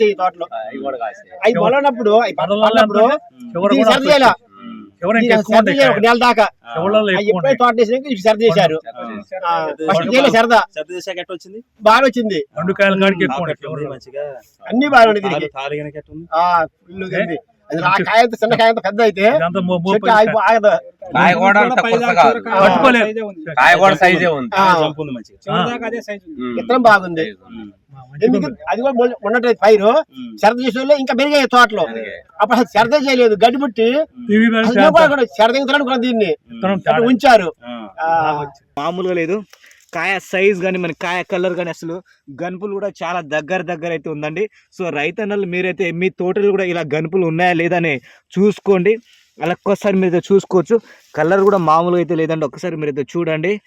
ఈ తోటలో. అవి పడినప్పుడు సర్ది చేయాలి. ఒక నెల దాకా. తోట వేసినాక ఇవి సర్ది చేశారు. సరదా వచ్చింది బాగా వచ్చింది. రెండు కాయల అన్ని బాగా కాయ అంత చిన్న కాయ అంత పెద్ద అయితే చెట్టు ఆగదు. కాయ కూడా కాయ కూడా సైజే ఉంది. విత్తనం బాగుంది. అది కూడా పైరు వాళ్ళు ఇంకా పెరిగాయి తోటలో. అప్పుడు అసలు సరదా చేయలేదు. గడ్డి పుట్టి కూడా దీన్ని. ఉంచారు. మామూలుగా లేదు. కాయ సైజ్ కానీ మన కాయ కలర్ కానీ అసలు గనుపులు కూడా చాలా దగ్గర దగ్గర అయితే ఉందండి. సో రైతన్నలు మీరైతే మీ తోటలు కూడా ఇలా గనుపులు ఉన్నాయా లేదా అని చూసుకోండి. అలా ఒక్కసారి మీరైతే చూసుకోవచ్చు. కలర్ కూడా మామూలుగా అయితే లేదండి. ఒక్కసారి మీరైతే చూడండి.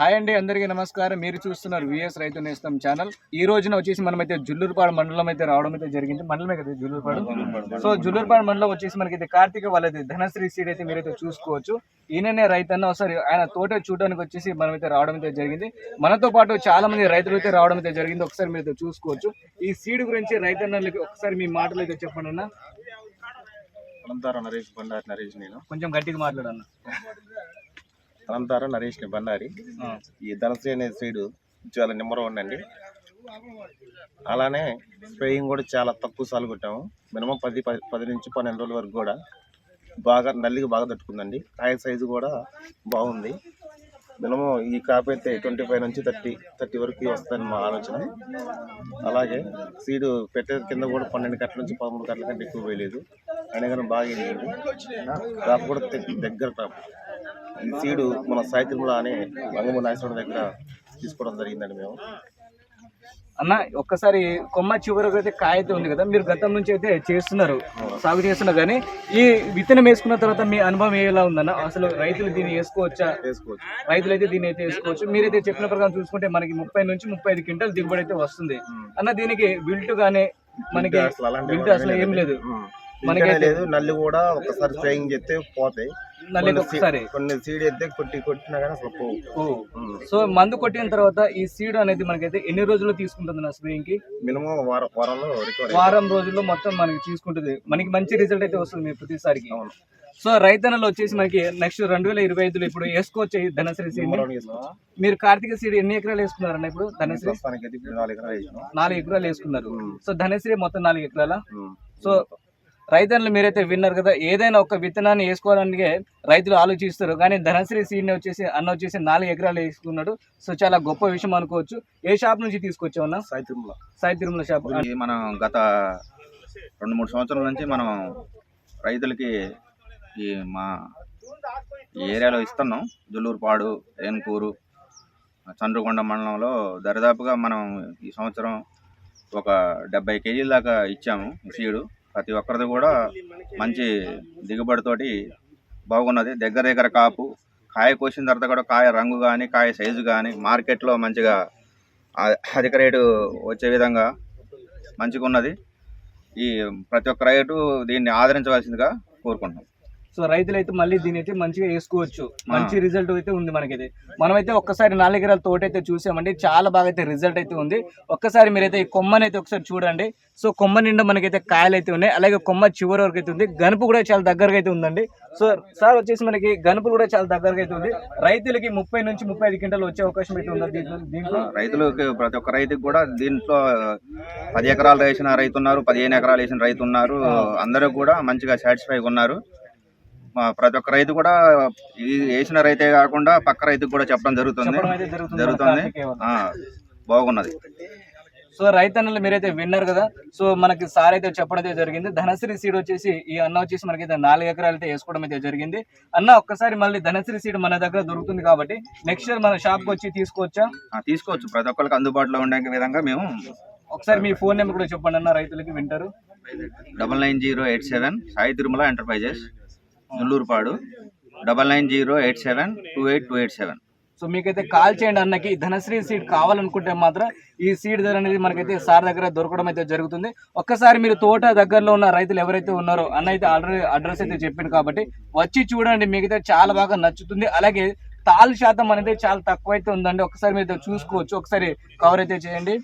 హాయ్ అండి అందరికీ నమస్కారం. మీరు చూస్తున్నారు విఎస్ రైతు నేస్తం ఛానల్. ఈ రోజున వచ్చేసి మనమైతే జుల్లూరుపాడు మండలం అయితే రావడం అయితే జరిగింది. మండలమే కదా జుల్లూరుపాడు? సో జుల్లూరుపాడు మండలం వచ్చేసి మనకి కార్తీక వాళ్ళది ధనశ్రీ సీడ్ అయితే మీరైతే చూసుకోవచ్చు. ఈయననే రైతన్న ఒకసారి ఆయన తోట చూడడానికి వచ్చేసి మనమైతే రావడం అయితే జరిగింది. మనతో పాటు చాలా మంది రైతులు అయితే రావడం అయితే జరిగింది. ఒకసారి మీరు చూసుకోవచ్చు. ఈ సీడ్ గురించి రైతన్నలకి ఒకసారి మీ మాటలు అయితే చెప్పండి అన్న. నరేష్ బండారి నరేష్ నేను. కొంచెం గట్టిగా మాట్లాడన్న అనంతారం నరేష్ బండారి. ఈ ధనశ్రీ అనే సైడ్ చాలా నెంబర్ వన్ అండి అలానే స్ప్రేయింగ్ కూడా చాలా తక్కువ సార్లు కొట్టాము. మినిమం పది పది పది నుంచి పన్నెండు రోజుల వరకు కూడా బాగా నల్లికి బాగా తట్టుకుందండి. కాయ సైజు కూడా బాగుంది. మినిమం ఈ కాపు అయితే ట్వంటీ ఫైవ్ నుంచి థర్టీ థర్టీ వరకు వస్తుందని మా ఆలోచన. అలాగే సీడు పెట్టే కింద కూడా పన్నెండు కట్టల నుంచి పదమూడు కట్టల కంటే ఎక్కువ వేయలేదు. అయినా కానీ బాగా క్రాప్ కూడా దగ్గర క్రాప్ ఈ సీడు మన సాయి తిరుమల అనే రంగము నాగేశ్వరం దగ్గర తీసుకోవడం జరిగిందండి మేము. అన్న ఒక్కసారి కొమ్మ చివరకు అయితే కాయ అయితే ఉంది కదా మీరు గతం నుంచి అయితే చేస్తున్నారు సాగు చేస్తున్నారు కానీ ఈ విత్తనం వేసుకున్న తర్వాత మీ అనుభవం ఎలా ఉందన్న? అసలు రైతులు దీన్ని వేసుకోవచ్చా? వేసుకోవచ్చు. రైతులు అయితే దీన్ని అయితే వేసుకోవచ్చు. మీరైతే చెప్పిన ప్రకారం చూసుకుంటే మనకి ముప్పై నుంచి ముప్పై ఐదు క్వింటల్ దిగుబడి అయితే వస్తుంది. అన్న దీనికి విల్ట్ గానే మనకి ఇంకా అసలు అలాంటి విల్ట్ అసలు ఏం లేదు. లేదు. నల్లి కూడా ఒకసారి స్ప్రేయింగ్ చేస్తే పోతాయి. కొన్ని సీడ్ అయితే కొట్టి కొట్టినా కానీ అసలు పోవు. సో మందు కొట్టిన తర్వాత ఈ సీడ్ అనేది మనకైతే ఎన్ని రోజులు తీసుకుంటుంది నా స్ప్రేయింగ్కి మినిమం వారం వారంలో వారం రోజుల్లో మొత్తం మనకి తీసుకుంటుంది. మనకి మంచి రిజల్ట్ అయితే వస్తుంది మీ ప్రతిసారికి. సో రైతన్నలు వచ్చేసి మనకి నెక్స్ట్ రెండు వేల ఇరవై ఐదులో ఇప్పుడు వేసుకోవచ్చు ధనశ్రీ సీడ్. మీరు కార్తీక సీడ్ ఎన్ని ఎకరాలు వేసుకున్నారన్న ఇప్పుడు ధనశ్రీ? నాలుగు ఎకరాలు వేసినాం. నాలుగు ఎకరాలు వేసుకున్నారు. సో ధనశ్రీ మొత్తం నాలుగు ఎకరాల. సో రైతన్నలు మీరైతే విన్నారు కదా? ఏదైనా ఒక విత్తనాన్ని వేసుకోవడానికి రైతులు ఆలోచిస్తారు. కానీ ధనశ్రీ సీడ్ని వచ్చేసి అన్న వచ్చేసి నాలుగు ఎకరాలు వేసుకున్నాడు. సో చాలా గొప్ప విషయం అనుకోవచ్చు. ఏ షాప్ నుంచి తీసుకొచ్చావు అన్న? సాయి తిరుమల. సాయి తిరుమల షాప్. మనం గత రెండు మూడు సంవత్సరాల నుంచి మనం రైతులకి ఈ మా ఏరియాలో ఇస్తున్నాం. జుల్లూరుపాడు ఏనుకూరు చంద్రకొండ మండలంలో దరిదాపుగా మనం ఈ సంవత్సరం ఒక డెబ్బై కేజీల దాకా ఇచ్చాము సీడు. ప్రతి ఒక్కరిది కూడా మంచి దిగుబడితోటి బాగున్నది. దగ్గర దగ్గర కాపు కాయ కోసిన తర్వాత కూడా కాయ రంగు కానీ కాయ సైజు కానీ మార్కెట్లో మంచిగా అధిక రేటు వచ్చే విధంగా మంచిగా ఉన్నది ఈ ప్రతి ఒక్క రైతు దీన్ని ఆదరించవలసిందిగా కోరుకుంటున్నాం. సో రైతులు అయితే మళ్ళీ దీని అయితే మంచిగా వేసుకోవచ్చు. మంచి రిజల్ట్ అయితే ఉంది మనకైతే. మనమైతే ఒక్కసారి నాలుగు ఎకరాల తోట అయితే చూసామండి. చాలా బాగా అయితే రిజల్ట్ అయితే ఉంది. ఒక్కసారి మీరైతే ఈ కొమ్మని అయితే ఒకసారి చూడండి. సో కొమ్మ నిండా మనకైతే కాయలు అయితే ఉన్నాయి. అలాగే కొమ్మ చివరి వరకు అయితే ఉంది. గనుపు కూడా చాలా దగ్గరగా అయితే ఉందండి. సో సార్ వచ్చేసి మనకి గనుపులు కూడా చాలా దగ్గరగా అయితే ఉంది. రైతులకి ముప్పై నుంచి ముప్పై ఐదు క్వింటాలు వచ్చే అవకాశం అయితే ఉంది దీంట్లో? రైతులకు ప్రతి ఒక్క రైతుకి కూడా దీంట్లో పది ఎకరాలు వేసిన రైతు ఉన్నారు పదిహేను ఎకరాలు వేసిన రైతు ఉన్నారు అందరూ కూడా మంచిగా సాటిస్ఫైగా ఉన్నారు. ప్రతి ఒక్క రైతు కూడా ఈ వేసిన రైతే కాకుండా పక్క రైతుకు కూడా చెప్పడం జరుగుతుంది. జరుగుతుంది బాగున్నది. సో రైతన్నలు మీరైతే విన్నారు కదా. సో మనకి సార్ అయితే చెప్పడం అయితే జరిగింది. ధనశ్రీ సీడ్ వచ్చేసి ఈ అన్న వచ్చేసి మనకైతే నాలుగు ఎకరాలు అయితే వేసుకోవడం అయితే జరిగింది. అన్న ఒక్కసారి మళ్ళీ ధనశ్రీ సీడ్ మన దగ్గర దొరుకుతుంది కాబట్టి నెక్స్ట్ ఇయర్ మన షాప్కి వచ్చి తీసుకోవచ్చా? తీసుకోవచ్చు. ప్రతి ఒక్కరికి అందుబాటులో ఉండే విధంగా మేము ఒకసారి మీ ఫోన్ నెంబర్ కూడా చెప్పండి అన్న రైతులకి వింటారు. Double nine zero eight seven Sai Tirumala enterprises. Nullurupadu double nine zero eight seven two eight two eight seven. So మీకైతే కాల్ చేయండి అన్నకి. ధనశ్రీ సీడ్ కావాలనుకుంటే మాత్రం ఈ సీడ్ ధర అనేది మనకైతే సార్ దగ్గర దొరకడం అయితే జరుగుతుంది. ఒక్కసారి మీరు తోట దగ్గరలో ఉన్న రైతులు ఎవరైతే ఉన్నారో అన్న అయితే ఆల్రెడీ అడ్రస్ అయితే చెప్పింది కాబట్టి వచ్చి చూడండి. మీకైతే చాలా బాగా నచ్చుతుంది. అలాగే తాల్ శాతం అనేది చాలా తక్కువ అయితే ఉందండి. ఒకసారి మీరు చూసుకోవచ్చు. ఒకసారి కవర్ అయితే చేయండి.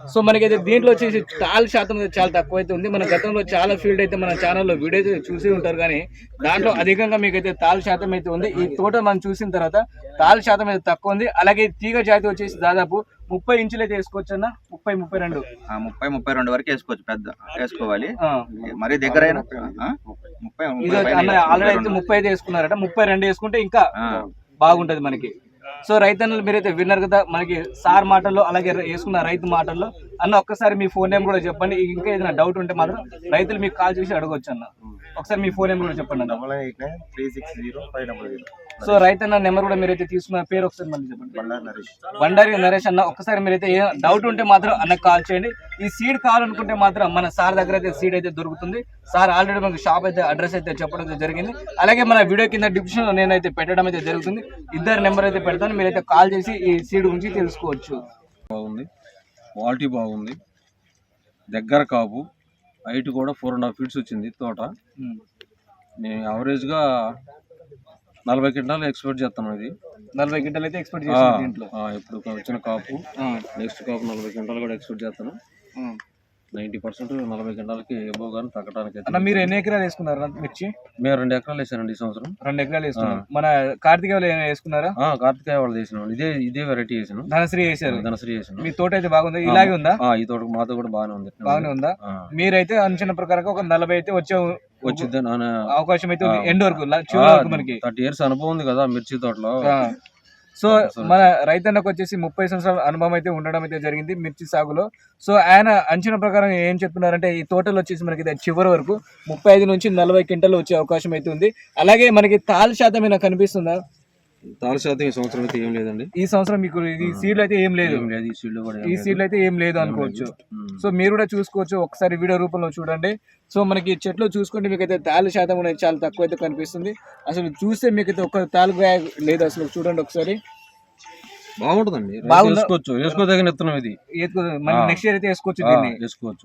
సో మనకైతే దీంట్లో వచ్చేసి తాల్ శాతం అయితే చాలా తక్కువ అయితే ఉంది. మన గతంలో చాలా ఫీల్డ్ అయితే మన ఛానల్లో వీడియో అయితే చూసి ఉంటారు కానీ దాంట్లో అధికంగా మీకైతే తాల్ శాతం అయితే ఉంది. ఈ తోట మనం చూసిన తర్వాత తాల్ శాతం అయితే తక్కువ ఉంది. అలాగే తీగ జాతి వచ్చేసి దాదాపు ముప్పై ఇంచులు అయితే వేసుకోవచ్చు అన్న. ముప్పై ముప్పై రెండు. ముప్పై ముప్పై రెండు వరకు వేసుకోవచ్చు. పెద్ద వేసుకోవాలి. మరీ దగ్గర? ముప్పై ఆల్రెడీ అయితే. ముప్పై అయితే వేసుకున్నారట. ముప్పై రెండు వేసుకుంటే ఇంకా బాగుంటది మనకి. సో రైతన్నలు మీరైతే విన్నారు కదా మనకి సార్ మాటల్లో అలాగే వేసుకున్న రైతు మాటల్లో. అన్న ఒక్కసారి మీ ఫోన్ నేమ్ కూడా చెప్పండి. ఇంకా ఏదైనా డౌట్ ఉంటే మాత్రం రైతులు మీకు కాల్ చేసి అడగొచ్చు అన్న ఒకసారి మీ ఫోన్ నేమ్ కూడా చెప్పండి అన్న. Double eight nine three six zero five double zero so రైతన్న నెంబర్ కూడా మీరైతే తీసుకున్న పేరు ఒకసారి మళ్ళీ చెప్పండి. బండారు నరేష్. బండారి నరేష్ అన్న ఒక్కసారి మీరైతే ఏ డౌట్ ఉంటే మాత్రం అన్నకు కాల్ చేయండి. ఈ సీడ్ కావాలనుకుంటే మాత్రం మన సార్ దగ్గర అయితే సీడ్ అయితే దొరుకుతుంది. సార్ ఆల్రెడీ మనకు షాప్ అయితే అడ్రస్ అయితే చెప్పడం అయితే జరిగింది. అలాగే మన వీడియో కింద డిస్క్రిప్షన్లో నేనైతే పెట్టడం అయితే జరుగుతుంది. ఇద్దరు నెంబర్ అయితే పెడతాను. మీరైతే కాల్ చేసి ఈ సీడ్ గురించి తెలుసుకోవచ్చు. బాగుంది. క్వాలిటీ బాగుంది. దగ్గర కాపు. హైట్ కూడా ఫోర్ అండ్ హాఫ్ ఫీట్స్ వచ్చింది తోట. నేను యావరేజ్గా నలభై క్వింటాలు ఎక్స్పెక్ట్ చేస్తాను ఇది. నలభై గంటలు అయితే ఎక్స్పెక్ట్ చేస్తాను ఇప్పుడు వచ్చిన కాపు. నెక్స్ట్ కాపు నలభై క్వింటాలు కూడా ఎక్స్పెక్ట్ చేస్తాను. నైంటీ పర్సెంట్ నలభై క్వింటాలకి ఎబో కానీ తగ్గడానికి అన్న మీరు ఎన్ని ఎకరాలు వేసుకున్నారు మిర్చి? మేము రెండు ఎకరాలు వేసానండి ఈ సంవత్సరం. రెండు ఎకరాలు వేసుకున్నారు. మన కార్తీక వేసుకున్నారా? ఆ, కార్తికేయ వాళ్ళు చేసినాం ఇదే ఇదే వెరైటీ చేసాను ధనశ్రీ వేసారు. ధనశ్రీ చేసాను మీ తోట అయితే బాగుంది? ఇలాగే ఉందా? ఈ తోట మాతో కూడా బాగానే ఉంది. బాగానే ఉందా? మీరైతే అంచనా ప్రకారంగా ఒక నలభై అయితే వచ్చే వచ్చిద్ది. నాన్న అవకాశం అయితే. ఎండ్ వరకు మనకి. థర్టీ ఇయర్స్ అనుభవం ఉంది కదా మిర్చి తోటలో. సో మన రైతన్నకు వచ్చేసి ముప్పై సంవత్సరాల అనుభవం అయితే ఉండడం అయితే జరిగింది మిర్చి సాగులో. సో ఆయన అంచనా ప్రకారం ఏం చెప్తున్నారంటే ఈ తోటలు వచ్చేసి మనకి చివరి వరకు ముప్పై ఐదు నుంచి నలభై క్వింటల్ వచ్చే అవకాశం అయితే ఉంది. అలాగే మనకి తాల్ శాతం ఏమైనా కనిపిస్తుందా? తాళ శాతం ఈ సంవత్సరం అయితే ఏం లేదండి. ఈ సంవత్సరం మీకు ఈ సీడ్లు అయితే ఏం లేదు. ఈ సీడ్ కూడా ఏం ఈ. సీడ్లు అయితే ఏం లేదు అనుకోవచ్చు. సో మీరు కూడా చూసుకోవచ్చు ఒకసారి వీడియో రూపంలో చూడండి. సో మనకి చెట్లు చూసుకుంటే మీకు అయితే తాలు శాతం అనేది చాలా తక్కువ అయితే కనిపిస్తుంది. అసలు చూస్తే మీకు అయితే ఒక్క తాలు లేదు అసలు. చూడండి ఒకసారి. బాగుంటుందండి? వేసుకోవచ్చు. వేసుకోదగిన విత్తనం ఇది. నెక్స్ట్ ఇయర్ అయితే వేసుకోవచ్చు దీన్ని. వేసుకోవచ్చు.